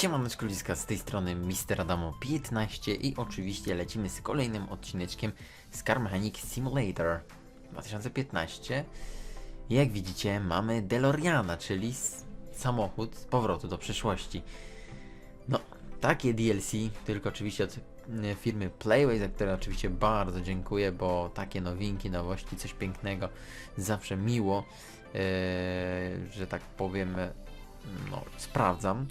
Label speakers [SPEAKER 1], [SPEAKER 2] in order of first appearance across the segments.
[SPEAKER 1] Siemaneczko ludziska, z tej strony Mr. Adamo 15 i oczywiście lecimy z kolejnym odcineczkiem z Car Mechanic Simulator 2015. Jak widzicie mamy DeLoreana, czyli samochód z powrotu do przyszłości. No, takie DLC, tylko oczywiście od y, firmy Playway, za które oczywiście bardzo dziękuję, bo takie nowinki, nowości, coś pięknego, zawsze miło, yy, że tak powiem, no, sprawdzam.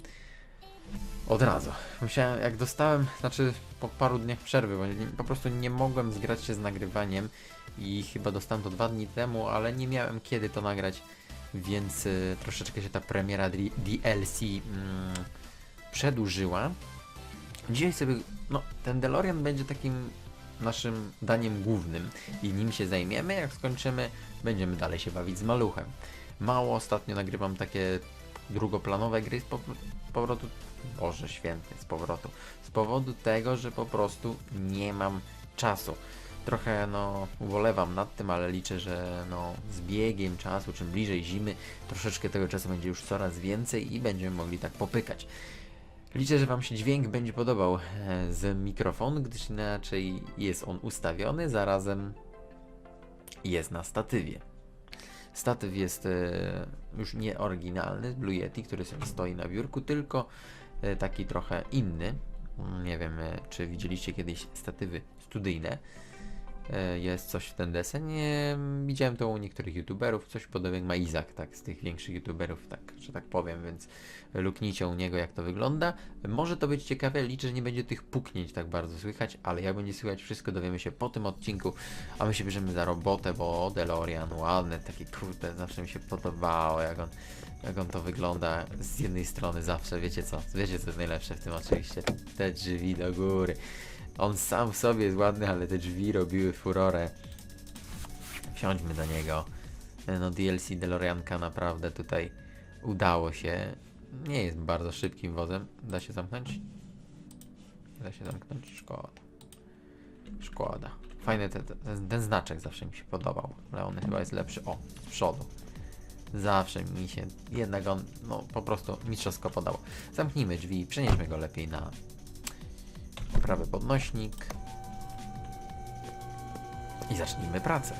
[SPEAKER 1] Od razu. Musiałem, jak dostałem, znaczy po paru dniach przerwy, bo nie, po prostu nie mogłem zgrać się z nagrywaniem i chyba dostałem to dwa dni temu, ale nie miałem kiedy to nagrać, więc y, troszeczkę się ta premiera DLC mm, przedłużyła. Dzisiaj sobie, no ten DeLorean będzie takim naszym daniem głównym i nim się zajmiemy, jak skończymy, będziemy dalej się bawić z maluchem. Mało ostatnio nagrywam takie drugoplanowe gry z po, powrotu Boże święty, z powrotu. Z powodu tego, że po prostu nie mam czasu. Trochę no ubolewam nad tym, ale liczę, że no z biegiem czasu, czym bliżej zimy, troszeczkę tego czasu będzie już coraz więcej i będziemy mogli tak popykać. Liczę, że Wam się dźwięk będzie podobał e, z mikrofonu, gdyż inaczej jest on ustawiony, zarazem jest na statywie. Statyw jest e, już nie oryginalny, Blue Yeti, który stoi na biurku, tylko e, taki trochę inny. Nie wiem, e, czy widzieliście kiedyś statywy studyjne. E, Jest coś w ten desen. Nie, widziałem to u niektórych youtuberów, coś podobnego ma Izak, tak, z tych większych youtuberów, tak, że tak powiem, więc luknijcie u niego jak to wygląda. Może to być ciekawe, liczę, że nie będzie tych puknięć tak bardzo słychać, ale jak będzie słychać wszystko dowiemy się po tym odcinku, a my się bierzemy za robotę, bo DeLorean ładny, taki kurde, zawsze mi się podobało, jak on, jak on to wygląda z jednej strony zawsze, wiecie co, wiecie co jest najlepsze w tym oczywiście, te drzwi do góry. On sam w sobie jest ładny, ale te drzwi robiły furorę. Wsiądźmy do niego. No DLC DeLoreanka naprawdę tutaj udało się. Nie jest bardzo szybkim wozem. Da się zamknąć? Da się zamknąć? Szkoda. Szkoda. Fajny ten znaczek zawsze mi się podobał, ale on chyba jest lepszy. O, z przodu. Zawsze mi się, jednak on, no po prostu mistrzowsko podał. Zamknijmy drzwi, przenieśmy go lepiej na prawy podnośnik i zacznijmy pracę.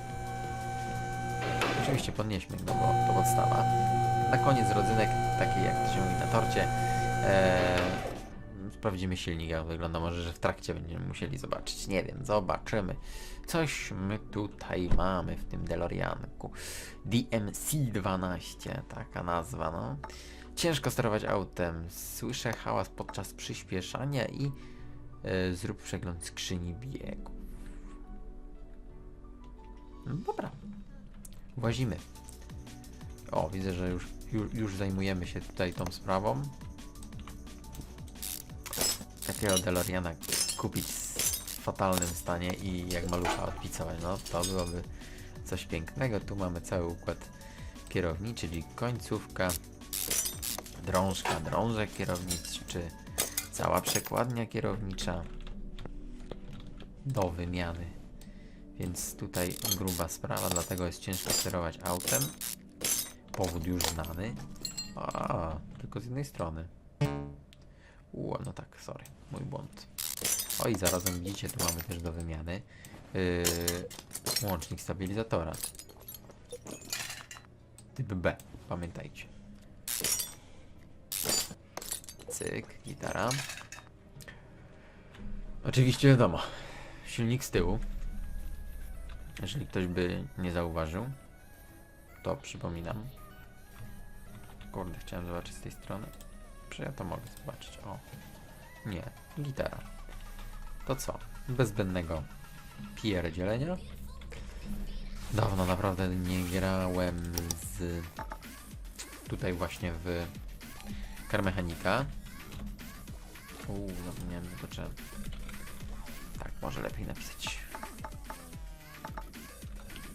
[SPEAKER 1] Oczywiście podnieśmy go, bo to podstawa. Na koniec rodzynek, taki jak to się mówi na torcie, eee, sprawdzimy silnik, jak wygląda. Może, że w trakcie będziemy musieli zobaczyć. Nie wiem, zobaczymy. Coś my tutaj mamy w tym DeLoreanku. DMC-12, taka nazwa, no. Ciężko sterować autem. Słyszę hałas podczas przyspieszania i zrób przegląd skrzyni biegów. No dobra. Włazimy. O, widzę, że już, już, już zajmujemy się tutaj tą sprawą. Takiego DeLoreana kupić w fatalnym stanie i jak malucha odpicować. No, to byłoby coś pięknego. Tu mamy cały układ kierowniczy, czyli końcówka, drążka, drążek kierowniczy, cała przekładnia kierownicza do wymiany. Więc tutaj gruba sprawa, dlatego jest ciężko sterować autem. Powód już znany. A, tylko z jednej strony. U, no tak, sorry, mój błąd. O i zarazem widzicie, tu mamy też do wymiany yy, łącznik stabilizatora. Typ B, pamiętajcie. Cyk, gitara. Oczywiście wiadomo, silnik z tyłu. Jeżeli ktoś by nie zauważył, to przypominam. Kurde, chciałem zobaczyć z tej strony. Czy ja to mogę zobaczyć? O. Nie, gitara. To co? Bez zbędnego pierdzielenia. Dawno naprawdę nie grałem z tutaj właśnie w Karmechanika. Uuu, zapomniałem, to trzeba. Tak, może lepiej napisać.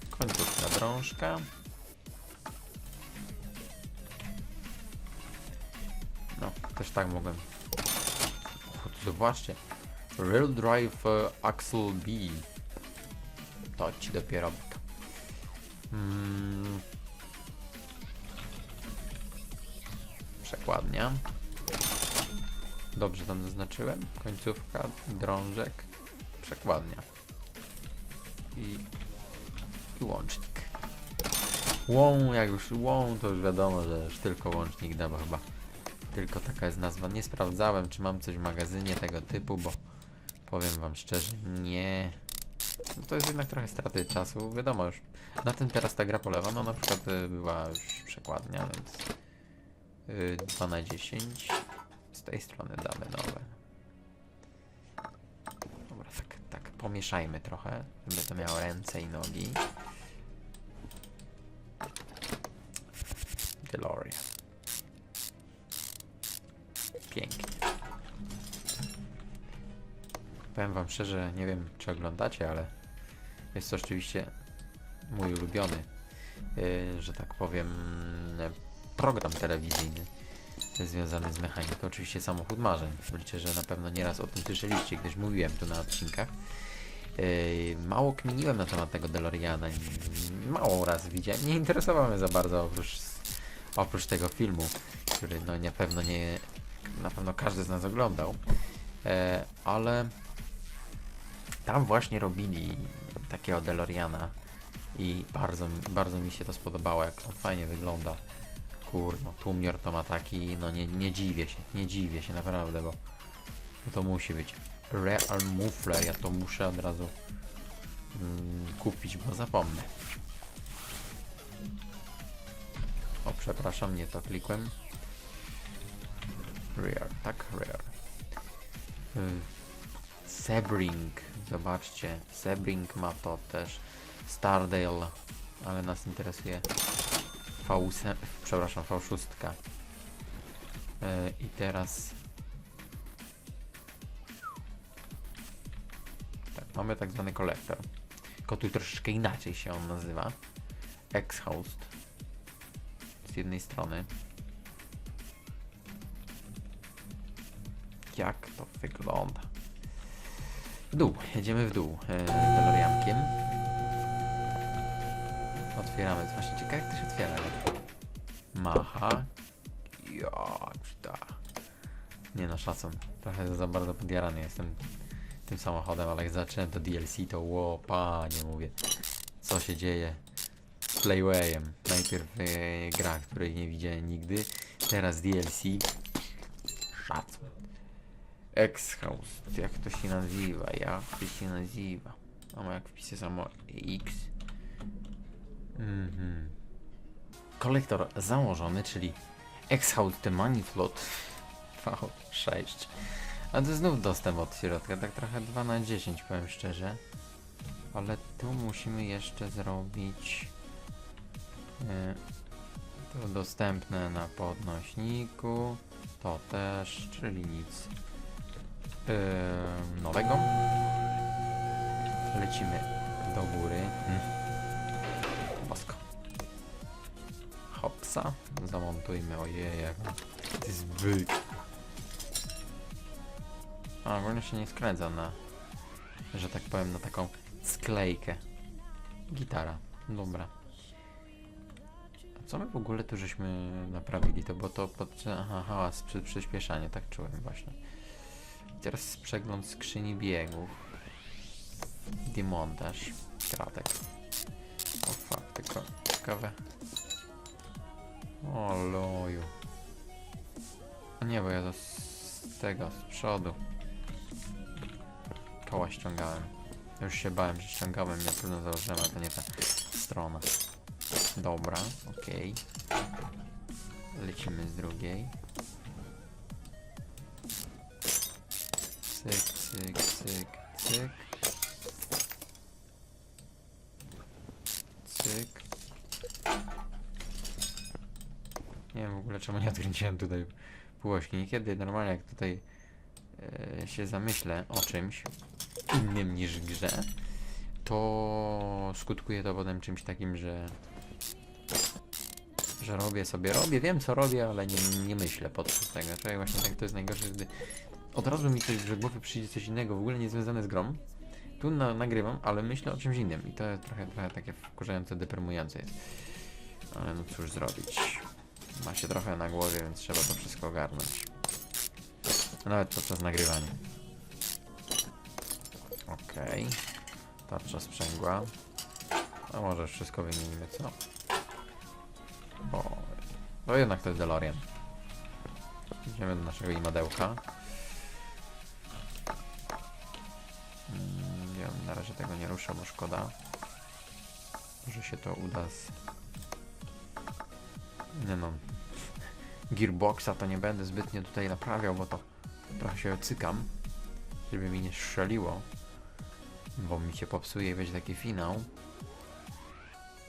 [SPEAKER 1] Końcówka drążka. No, też tak mogłem. O, zobaczcie. Rail Drive e, Axle B. To ci dopiero. Mm. Przekładnia. Dobrze tam zaznaczyłem. Końcówka, drążek, przekładnia. I, i łącznik. Łą, jak już łą, to już wiadomo, że już tylko łącznik da, chyba tylko taka jest nazwa. Nie sprawdzałem, czy mam coś w magazynie tego typu, bo powiem wam szczerze, nie. No to jest jednak trochę straty czasu. Wiadomo już, na tym teraz ta gra polewa. No na przykład y, była już przekładnia, więc y, 2 na 10 z tej strony damy nowe. Dobra, tak, tak pomieszajmy trochę, żeby to miało ręce i nogi. DeLorean. Pięknie. Powiem wam szczerze, nie wiem czy oglądacie, ale jest to oczywiście mój ulubiony, yy, że tak powiem, program telewizyjny związany z mechaniką. Oczywiście samochód marzeń. Liczę, że na pewno nieraz o tym słyszeliście, gdyż mówiłem tu na odcinkach. Yy, mało kminiłem na temat tego DeLoreana. Mało raz widziałem. Nie interesował mnie za bardzo oprócz, oprócz tego filmu, który no na pewno nie na pewno każdy z nas oglądał. E, ale tam właśnie robili takiego DeLoreana i bardzo, bardzo mi się to spodobało, jak on fajnie wygląda. Kurno, tłumior to ma taki, no nie, nie dziwię się, nie dziwię się naprawdę, bo to musi być Real Muffler, ja to muszę od razu mm, kupić, bo zapomnę. O, przepraszam, nie to klikłem. Rare, tak? Rare. Y, Sebring, zobaczcie, Sebring ma to też. Stardale, ale nas interesuje V8, przepraszam, V6. Y, I teraz tak, mamy tak zwany kolektor. Tylko tu troszeczkę inaczej się on nazywa. X-Host. Z jednej strony. Jak to wygląda? W dół, jedziemy w dół e, Otwieramy, właśnie ciekawe jak to się otwiera. Macha. Jak da. Nie no, szacun. Trochę za bardzo podjarany jestem tym samochodem, ale jak zacząłem to DLC, to ło, panie, mówię. Co się dzieje Playwayem? Najpierw e, gra, której nie widziałem nigdy, teraz DLC. Szacun. X-House, jak to się nazywa? Jak to się nazywa? Mam jak wpisy samo X. Mhm. Kolektor założony, czyli X-House The Money Float V6. A to znów dostęp od środka, tak trochę 2 na 10 powiem szczerze. Ale tu musimy jeszcze zrobić e, to dostępne na podnośniku. To też, czyli nic e, nowego. Lecimy do góry. Hmm. Zamontujmy. Ojej, to jest byk. A, ogólnie się nie skręca na, że tak powiem, na taką sklejkę. Gitara. Dobra. A co my w ogóle tu żeśmy naprawili? To było to pod... Aha, hałas, przy, przyspieszanie, tak czułem właśnie. Teraz przegląd skrzyni biegów. Demontaż. Kratek. O fuck, tylko ciekawe. O loju. A nie, bo ja z tego, z przodu. Koła ściągałem. Już się bałem, że ściągałem, ja trudno założyłem, ale to nie ta strona. Dobra, okej. Lecimy z drugiej. Cyk, cyk, cyk. Cyk. Nie wiem w ogóle czemu nie odkręciłem tutaj półośki. Niekiedy normalnie jak tutaj e, się zamyślę o czymś innym niż grze, to skutkuje to potem czymś takim, że że robię sobie, robię, wiem co robię, ale nie, nie myślę podczas tego. Właśnie tak to jest najgorsze, gdy od razu mi coś do głowy przyjdzie coś innego, w ogóle nie związane z grą. Tu na, nagrywam, ale myślę o czymś innym i to jest trochę, trochę takie wkurzające, deprymujące jest. Ale no cóż zrobić. Ma się trochę na głowie, więc trzeba to wszystko ogarnąć. Nawet podczas nagrywania. Okej. Tarcza sprzęgła. A może wszystko wymienimy, co? Bo... Bo jednak to jest DeLorean. Idziemy do naszego imadełka. Mm, Ja na razie tego nie ruszę, bo szkoda. Że się to uda z... Nie no. Gearboxa to nie będę zbytnio tutaj naprawiał, bo to trochę się cykam, żeby mi nie strzeliło, bo mi się popsuje i taki finał.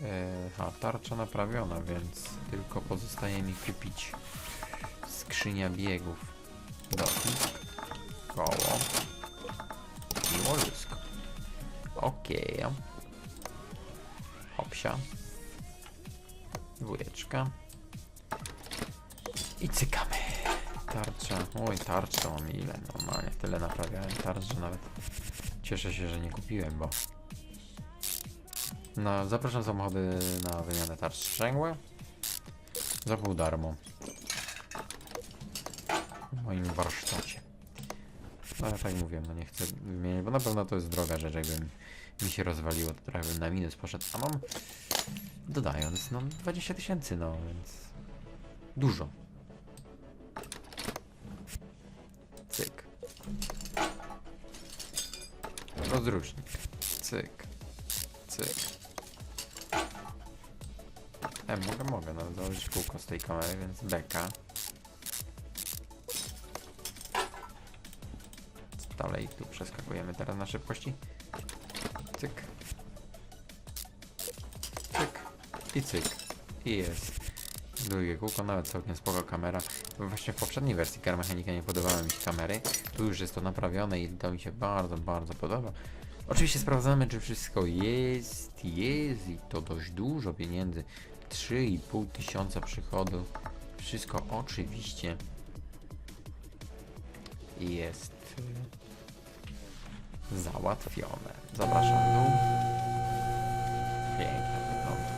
[SPEAKER 1] Eee, a tarcza naprawiona, więc tylko pozostaje mi kupić skrzynia biegów. Dotnik, koło i łożysko. Okej. Hopsia. Dwójeczka. I cykamy. Tarcza. Oj, tarcza mam ile? Normalnie tyle naprawiałem tarcz, że nawet cieszę się, że nie kupiłem, bo... No, zapraszam samochody na wymianę tarcz sprzęgłe. Za pół darmo. W moim warsztacie. No ja tak mówię, no nie chcę wymieniać, bo na pewno to jest droga rzecz, jakby mi się rozwaliło, to trochę bym na minus poszedł, a mam dodając, no 20 tysięcy, no więc dużo. Cyk. Rozrusznik. Cyk. Cyk. E, mogę, mogę, no założyć kółko z tej kamery, więc beka. Dalej tu przeskakujemy teraz na szybkości. Cyk. Cyk. I cyk. I jest. Drugie kółko, nawet całkiem spoko kamera. Właśnie w poprzedniej wersji Car Mechanica nie podobały mi się kamery. Tu już jest to naprawione i to mi się bardzo, bardzo podoba. Oczywiście sprawdzamy, czy wszystko jest, jest i to dość dużo pieniędzy. 3,5 tysiąca przychodu. Wszystko oczywiście jest załatwione. Zapraszam. Pięknie wygląda.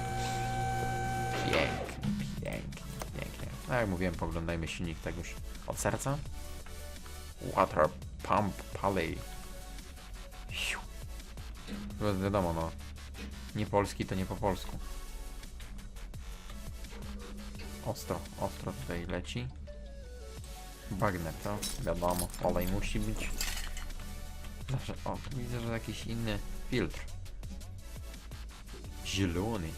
[SPEAKER 1] Pięknie. No jak mówiłem, poglądajmy silnik tegoż od serca. Water Pump. No wiadomo, no. Nie polski to nie po polsku. Ostro, ostro tutaj leci. Bagnet, to wiadomo, olej musi być. Zawsze, o, widzę, że jakiś inny filtr. Zielony.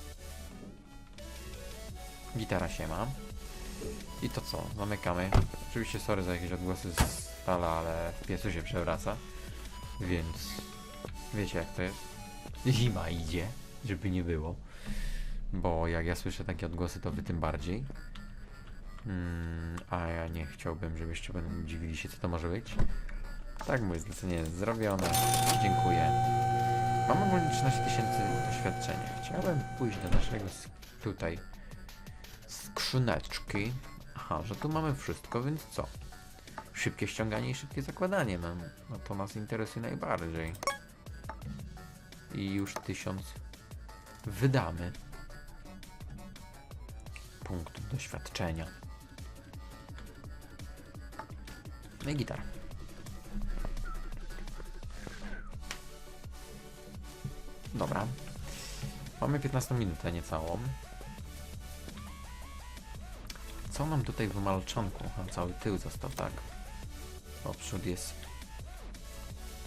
[SPEAKER 1] Gitara się ma. I to co? Zamykamy. Oczywiście sorry za jakieś odgłosy z stala, ale w piecu się przewraca. Więc wiecie jak to jest. Zima idzie, żeby nie było. Bo jak ja słyszę takie odgłosy, to wy tym bardziej. Mm, a ja nie chciałbym, żebyście będą dziwili się, co to może być. Tak, moje zlecenie jest zrobione. Dziękuję. Mam ogólnie 13 tysięcy doświadczenia. Chciałem pójść do naszego tutaj skrzyneczki. Aha, że tu mamy wszystko, więc co? Szybkie ściąganie i szybkie zakładanie. No, no to nas interesuje najbardziej. I już tysiąc wydamy punktów doświadczenia. No i gitara. Dobra. Mamy 15 minutę niecałą. Co nam tutaj w malczanku? A cały tył został, tak. O, przód jest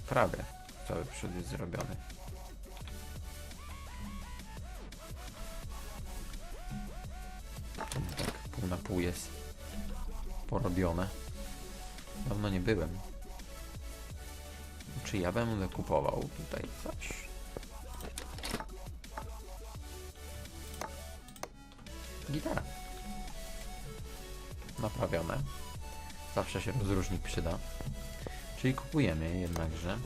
[SPEAKER 1] prawie. Cały przód jest zrobiony. To tak pół na pół jest porobione. Dawno nie byłem. Czy ja będę kupował tutaj coś? Gitara. Naprawione. Zawsze się rozróżnik przyda. Czyli kupujemy jednakże.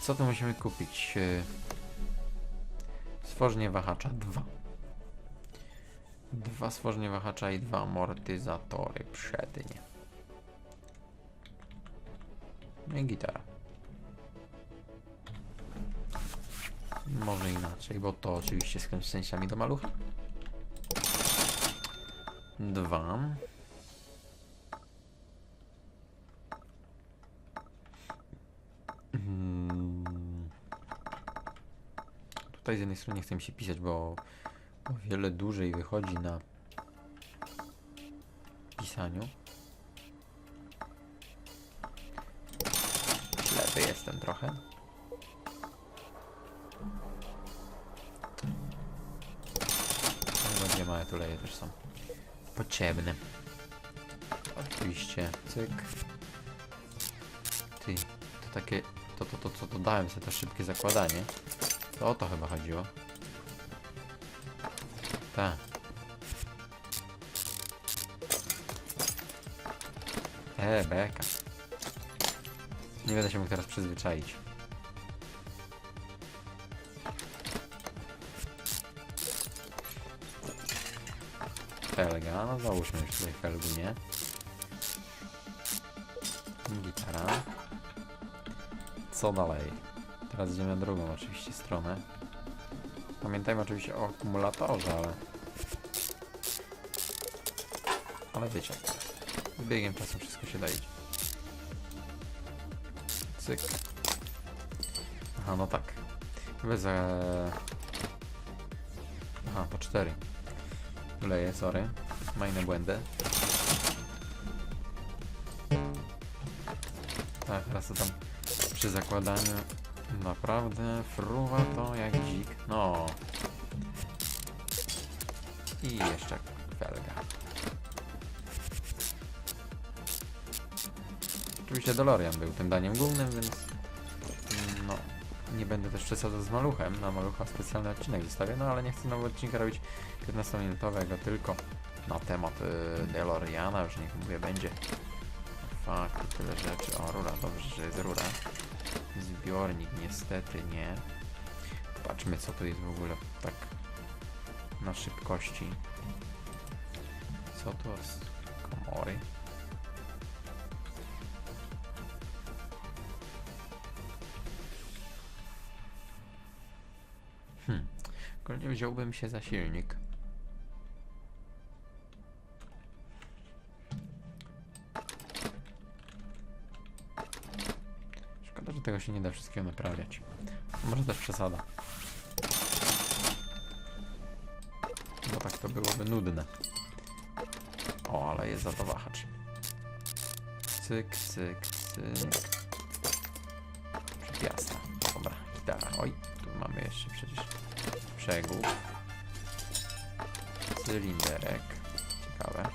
[SPEAKER 1] Co tu musimy kupić? E, Stworzenie wahacza 2. Dwa stworzenie wahacza i dwa amortyzatory przednie. No i gitara. Może inaczej, bo to oczywiście z częściami do malucha. Dwa. Hmm. Tutaj z jednej strony nie chcę mi się pisać, bo o wiele dłużej wychodzi na pisaniu. Ślepy jestem trochę. Chyba dwie małe tuleje też są potrzebne. Oczywiście, cyk. Ty, to takie, to, to, to co dodałem sobie, to szybkie zakładanie. To o to chyba chodziło. Tak. E, beka. Nie będę się mógł teraz przyzwyczaić. Helga, no załóżmy już tutaj Helgu, nie? Gitara. Co dalej? Teraz idziemy na drugą oczywiście stronę. Pamiętajmy oczywiście o akumulatorze, ale... Ale wiecie, z biegiem czasu wszystko się da iść. Cyk. Aha, no tak. Bez... Aha, po cztery. Leję, sorry. Majne błędy. Tak, teraz to tam przy zakładaniu naprawdę fruwa to jak dzik. No. I jeszcze felga. Oczywiście DeLorean był tym daniem głównym, więc no nie będę też przesadzał z maluchem. Na malucha specjalny odcinek zostawię, no ale nie chcę nowego odcinka robić 15-minutowego, tylko na temat y, DeLoreana, już niech mówię będzie. Fakt, tyle rzeczy. O, rura, dobrze, że jest rura. Zbiornik niestety nie. Patrzmy co tu jest w ogóle tak na szybkości. Co to jest? Komory. Hmm. Ogólnie wziąłbym się za silnik. Się nie da wszystkiego naprawiać. Może też przesada. Bo tak to byłoby nudne. O, ale jest zadowahacz. Cyk, cyk, cyk. Piasta. Dobra, gitara. Oj, tu mamy jeszcze przecież przegub. Cylinderek. Ciekawe.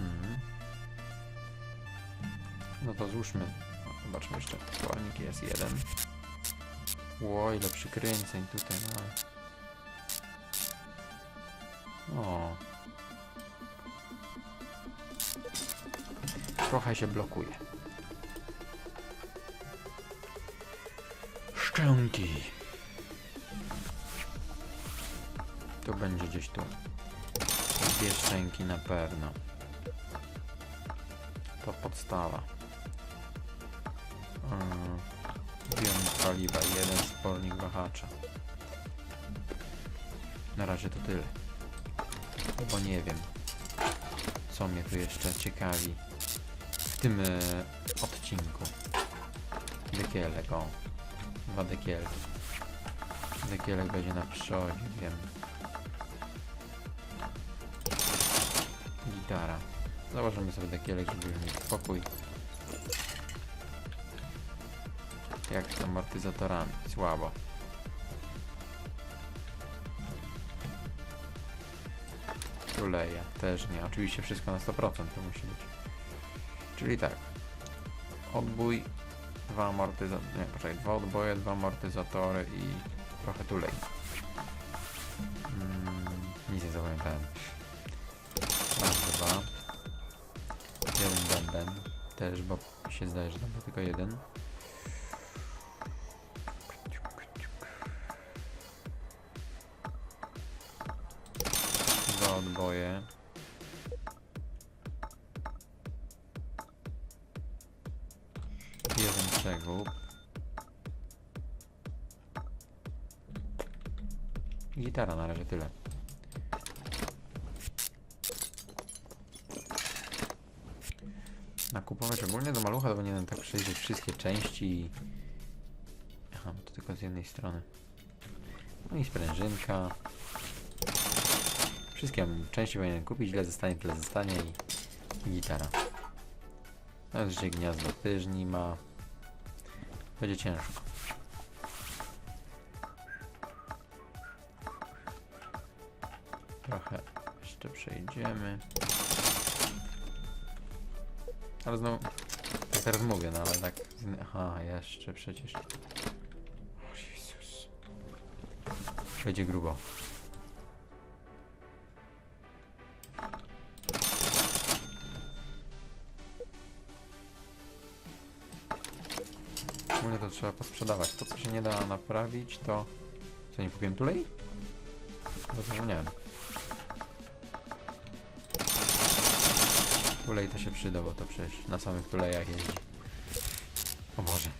[SPEAKER 1] Mhm. No to złóżmy. Zobaczmy jeszcze. Twornik jest jeden. Ło, ile przykręceń tutaj mamy. O. Trochę się blokuje. Szczęki. To będzie gdzieś tu. Dwie szczęki na pewno. To podstawa. Paliwa i jeden spornik wahacza. Na razie to tyle. Bo nie wiem, co mnie tu jeszcze ciekawi w tym e, odcinku. Dekielek, o. Dwa dekielki. Dekielek będzie na przodzie, wiem. Gitara. Założymy sobie dekielek, żeby mieć spokój. Jak z amortyzatorami? Słabo. Tuleja też nie. Oczywiście wszystko na 100% to musi być. Czyli tak. Odbój, dwa amortyzatory. Nie, poczekaj, dwa odboje, dwa amortyzatory i trochę tulej. Mm, nic nie zapamiętałem. Raz, dwa. Jeden bęben. Też, bo się zdaje, że tam był tylko jeden. Odboje. Jeden przegub. Gitara na razie tyle. Nakupować ogólnie do malucha powinienem tak przejrzeć wszystkie części Aha, to tylko z jednej strony. No i sprężynka. Wszystkie części powinienem kupić, ile zostanie, tyle zostanie i, i gitara. No jeszcze gniazdo tyżni ma. Będzie ciężko. Trochę jeszcze przejdziemy. Ale znowu... Ja teraz mówię, no ale tak... Aha, jeszcze przecież... Będzie grubo. Ogólnie to trzeba posprzedawać. To, co się nie da naprawić, to... Co, nie kupiłem tulej? Zapomniałem. Tulej to się przyda, bo to przecież na samych tulejach jeździ. O Boże.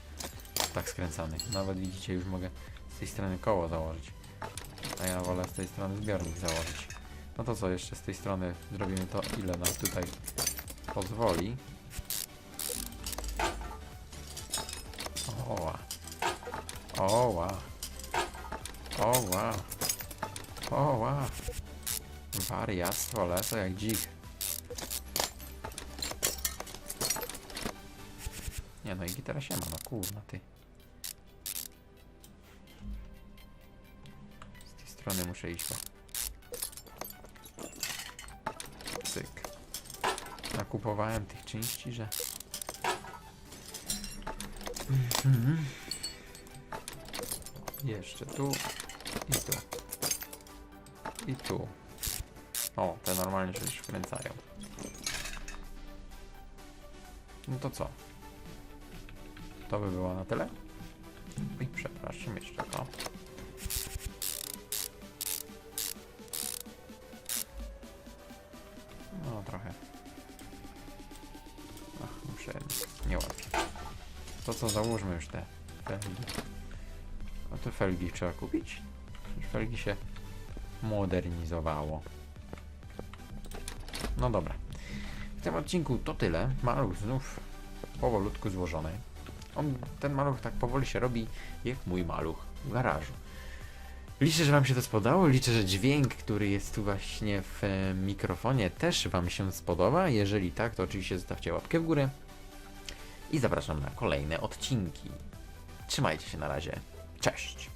[SPEAKER 1] Tak skręcany. Nawet widzicie, już mogę z tej strony koło założyć. A ja wolę z tej strony zbiornik założyć. No to co, jeszcze z tej strony zrobimy to, ile nam tutaj pozwoli. Oła. Oła. Oła. Wariactwo lecą jak dzik. Nie no i gitara się ma, no kurna ty. Z tej strony muszę iść to. Cyk. Nakupowałem tych części, że... Mhm. Jeszcze tu i tu. I tu. O, te normalnie się już wkręcają. No to co? To by było na tyle. I przepraszam jeszcze to. No trochę. Ach, muszę nie łapię. To co, załóżmy już te felgi. Te felgi trzeba kupić? Felgi się modernizowało. No dobra. W tym odcinku to tyle. Maluch znów powolutku złożony. On, ten maluch tak powoli się robi jak mój maluch w garażu. Liczę, że Wam się to spodobało. Liczę, że dźwięk, który jest tu właśnie w e, mikrofonie też Wam się spodoba. Jeżeli tak, to oczywiście zostawcie łapkę w górę. I zapraszam na kolejne odcinki. Trzymajcie się na razie. Cześć!